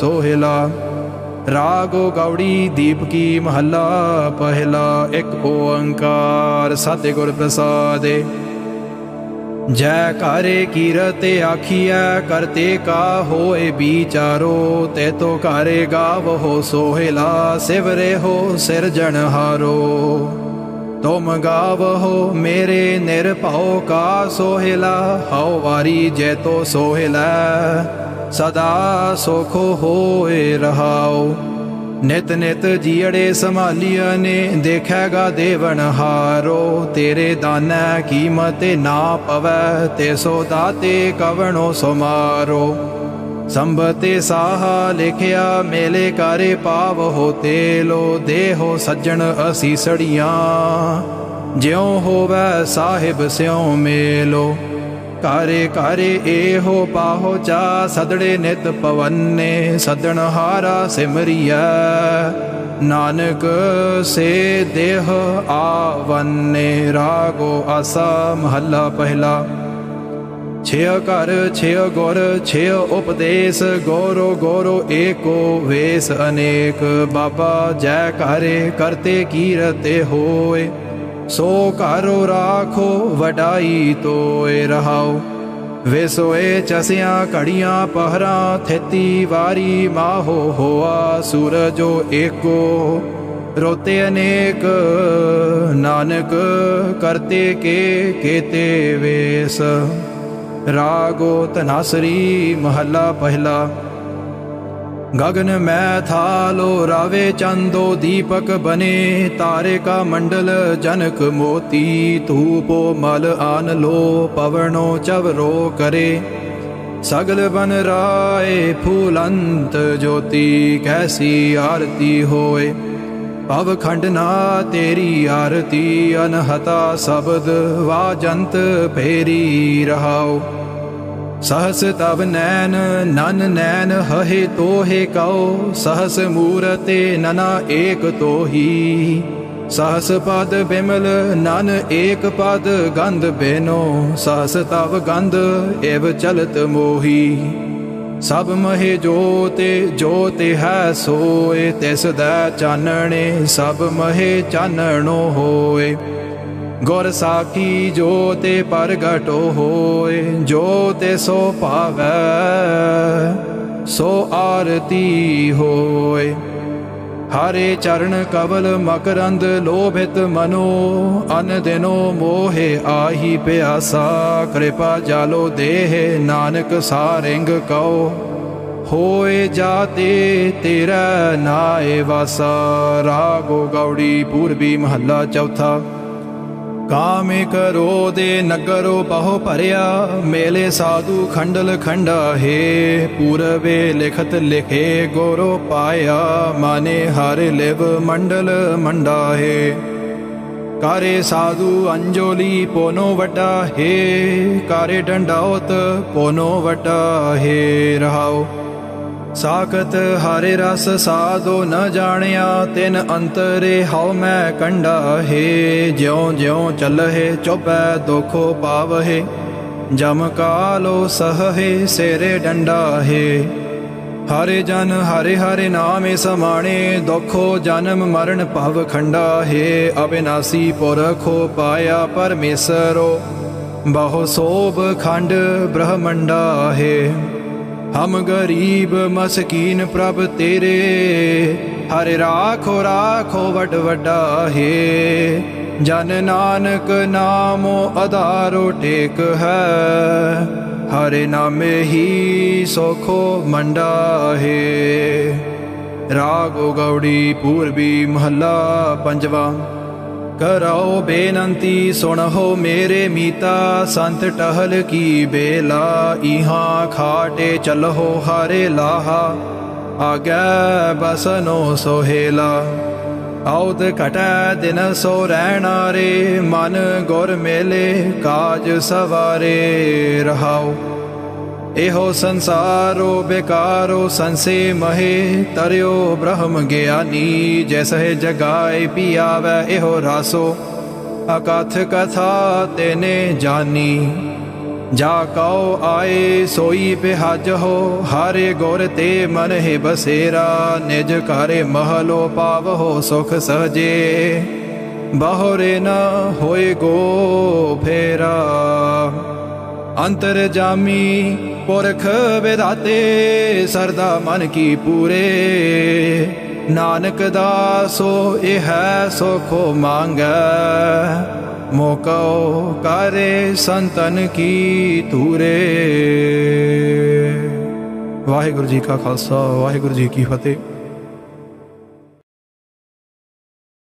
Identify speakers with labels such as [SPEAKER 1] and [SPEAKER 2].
[SPEAKER 1] ਸੋਹਿਲਾ, ਰਾਗੋ ਗੌੜੀ ਦੀਪ ਕੀ ਮਹੱਲਾ, ਪਹਿਲਾ ਇੱਕ ਓੰਕਾਰ ਸਤਿਗੁਰ ਪ੍ਰਸਾਦਿ। ਜੈ ਕਾਰੇ ਕੀਰਤੇ ਆਖੀਐ, ਕਰਤੇ ਕਾ ਹੋਏ ਵਿਚਾਰੋ ਤੇ ਤੋ ਘਰੇ ਗਾਵ ਹੋ ਸੋਹਿਲਾ, ਸਿਵਰੇ ਹੋ ਸਿਰਜਣਹਾਰੋ ਤੁਮ ਗਾਵ ਹੋ ਮੇਰੇ ਨਿਰਭਉ ਕਾ ਸੋਹਿਲਾ, ਹਉ ਵਾਰੀ ਜੈ ਤੋ ਸੋਹਿਲਾ। ਸਦਾ ਸੁਖ ਹੋਏ ਰਹਾਓ। ਨਿਤ ਨਿਤ ਜੀੜੇ ਸੰਭਾਲੀਆ ਨੇ, ਦੇਖੇਗਾ ਦੇਵਨ ਹਾਰੋ। ਤੇਰੇ ਦਾਨੈ ਕੀਮਤ ਨਾ ਪਵੈ, ਤੇ ਸੋ ਦਾਤੇ ਕਵਣੋ ਸਮਾਰੋ ਸੰਬਤੇ ਸਾਹ ਲਿਖਿਆ, ਮੇਲੇ ਕਾਰੇ ਪਾਵ ਹੋ ਤੇਲੋ। ਦੇਹੋ ਸੱਜਣ ਅਸੀਸੜੀਆਂ ਜਿਉ ਹੋਵੈ ਸਾਹਿਬ ਸਿਉ ਮੇਲੋ। ਕਾਰੇ ਕਾਰੇ ਏਹੋ ਪਾਹੋ ਚਾ ਸਦੜੇ ਨਿਤ ਪਵੰਨੇ ਸਦਣ ਹਾਰਾ ਸਿਮਰਿਐ। ਨਾਨਕ ਸੇ ਦੇਹ ਆਵੰਨੇ ਰਾਗੋ ਆਸਾ ਮਹੱਲਾ ਪਹਿਲਾ। ਛਿਅ ਘਰ ਛੇ ਗੁਰ ਛੇ ਉਪਦੇਸ਼ ਗੋਰੋ ਗੋਰੋ ਏਕੋ ਵੇਸ ਅਨੇਕ। ਬਾਬਾ ਜੈ ਕਾਰੇ ਕਰਤੇ ਕੀਰਤੇ ਹੋਏ। ਸੋ ਘਰੋ ਰਾਖੋ, ਵਡਾਈ ਤੋਏ ਰਹਾਉ ਵਿਸੋਏ ਚਸਿਆਂ ਘੜੀਆਂ ਪਹਰਾਂ, ਥੇਤੀ ਵਾਰੀ ਮਾਹੋ ਹੋਆ ਸੂਰਜੋ ਏਕੋ। ਰੋਤੇ ਅਨੇਕ, ਨਾਨਕ ਕਰਤੇ ਕੇ, ਕੇਤੇ ਵੇਸ। ਰਾਗੋ ਤਨਾਸਰੀ ਮਹੱਲਾ ਪਹਿਲਾ। गगन मैं थालो रावे चंदो दीपक बने तारे का मंडल जनक मोती धूपो मल आन लो पवनो चवरो करे सगल बन राय फूलंत ज्योति कैसी आरती होए पव खंडना तेरी आरती अनहता शब्द वाजंत फेरी रहाओ सहस तव नैन नन नैन हहे तोहे कौ सहस मूरते नना एक तोही सहस पद बिमल नन एक पद गंध बेनो सहस तव गंध एव चलत मोही ਸਭ ਮਹਿ ਜੋਤੇ ਜੋਤ ਹੈ ਸੋਏ ਤਿਸ ਦਾ ਚਾਨਣੇ ਸਭ ਮਹਿ ਚਾਨਣੋ ਹੋਏ ਗੁਰ ਸਾਖੀ ਜੋ ਤੇ ਪ੍ਰਗਟੋ ਹੋਏ ਜੋ ਤੇ ਸੋ ਪਾਵੈ ਸੋ ਆਰਤੀ ਹੋਏ। ਹਰੇ ਚਰਨ ਕਵਲ ਮਕਰੰਦ ਲੋਭਿਤ ਮਨੋ, ਅਨ ਦਿਨੋ ਮੋਹਿ ਆਹੀ ਪਿਆਸਾ, ਕਿਰਪਾ ਜਾਲੋ ਦੇਹ ਨਾਨਕ ਸਾਰਿੰਗ ਕਉ। ਹੋਏ ਜਾਤੇ ਤੇਰਾ ਨਾਏ ਵਾਸਾ, ਰਾਗੋ ਗੌੜੀ ਪੂਰਬੀ ਮਹੱਲਾ ਚੌਥਾ। ਕਾਮੇ ਕਰੋ ਦੇ ਨਗਰੋ ਬਹੁ ਭਰਿਆ। ਮੇਲੇ ਸਾਧੂ ਖੰਡਲ ਖੰਡਾ ਹੈ ਪੂਰਵੇ ਲਿਖਤ ਲਿਖੇ ਗੋਰੋ ਪਾਇਆ। ਮਾਨੇ ਹਰ ਲਿਵ ਮੰਡਲ ਮੰਡਾ ਹੈ ਕਾਰੇ ਸਾਧੂ ਅੰਜੋਲੀ ਪੋਨੋ ਵਟਾ ਹੈ ਕਾਰੇ ਡੰਡਾਉਤ ਪੋਨੋ ਵਟਾ ਹੈ ਰਹਾਓ। ਸਾਖਤ ਹਰੇ ਰਸ ਸਾਧੋ ਨ ਜਾਣਿਆ, ਤਿਨ ਅੰਤਰੇ ਹਉ ਮੈਂ ਕੰਡਾ ਹੈ। ਜਿਉ ਜਿਉ ਚੱਲਹਿ ਚੁਬੈ ਦੁਖੋ ਪਾਵਹਿ। ਜਮ ਕਾਲੋ ਸਹਹਿ, ਸੇਰੇ ਡੰਡਾ ਹੈ। ਹਰੇ ਜਨ ਹਰੇ ਹਰੇ ਨਾਮੇ ਸਮਾਣੇ, ਦੁਖੋ ਜਨਮ ਮਰਨ ਭਵ ਖੰਡਾ ਹੈ। ਅਬਿਨਾਸੀ ਪੁਰਖੋ ਪਾਇਆ ਪਰਮੇਸ਼ਰੋ, ਬਹੁ ਸੋਭ ਖੰਡ ਬ੍ਰਹਮੰਡਾ ਹੈ। ਹਮ ਗਰੀਬ ਮਸਕੀਨ ਪ੍ਰਭ ਤੇਰੇ। ਹਰ ਰਾਖੋ ਰਾਖੋ, ਵਡ ਵੱਡਾ ਹੈ। ਜਨ ਨਾਨਕ ਨਾਮੋ ਆਧਾਰੋ ਟੇਕ ਹੈ। ਹਰਿ ਨਾਮੇ ਹੀ ਸੋਖੋ ਮੰਡਾ ਹੈ। ਰਾਗੋ ਗੌੜੀ ਪੂਰਬੀ ਮਹੱਲਾ ਪੰਜਵਾਂ। ਕਰੋ ਬੇਨੰਤੀ, ਸੁਣੋ ਮੇਰੇ ਮੀਤਾ, ਸੰਤ ਟਹਲ ਕੀ ਬੇਲਾ ਇਹਾਂ ਖਾਟੇ ਚਲੋ ਹਾਰੇ ਲਾਹਾ, ਆਗੈ ਬਸਨੋ ਸੋਹੇਲਾ। ਆਉਦ ਘਟੈ ਦਿਨ ਸੋ ਰਹਿਣਾ ਰੇ, ਮਨ ਗੁਰ ਮੇਲੇ, ਕਾਜ ਸਵਾਰੇ ਰਹਾਓ। ਇਹੋ ਸੰਸਾਰੋ ਬੇਕਾਰੋ ਸੰਸੇ ਮਹੇ, ਤਰਿਓ ਬ੍ਰਹਮ ਗਿਆਨੀ, ਜੈਸਹਿ ਜਗਾਏ ਪੀਆਵੈ ਇਹੋ ਰਾਸੋ। ਅਕਥ ਕਥਾ ਤੇਨੇ ਜਾਨੀ, ਜਾ ਕਉ ਆਏ ਸੋਈ ਬਿਹਜ ਹੋ, ਹਾਰੇ ਗੁਰ ਤੇ ਮਨ ਹੈ ਬਸੇਰਾ, ਨਿਜ ਘਰੇ ਮਹਲੋ ਪਾਵਹੁ ਸੁਖ ਸਹਜੇ। ਬਹੁਰੇ ਨਾ ਹੋਏ ਗੋ ਫੇਰਾ। ਅੰਤਰ ਜਾਮੀ ਪੁਰਖ ਵਿਦਾਤੇ, ਸਰਦਾ ਮਨ ਕੀ ਪੂਰੇ। ਨਾਨਕ ਦਾਸੋ, ਇਹ ਹੈ ਸੋਖੋ ਮੰਗੈ। ਮੋਕਉ ਕਰੇ ਸੰਤਨ ਕੀ ਤੂਰੇ ਵਾਹਿਗੁਰੂ ਜੀ ਕਾ ਖਾਲਸਾ, ਵਾਹਿਗੁਰੂ ਜੀ ਕੀ ਫਤਿਹ।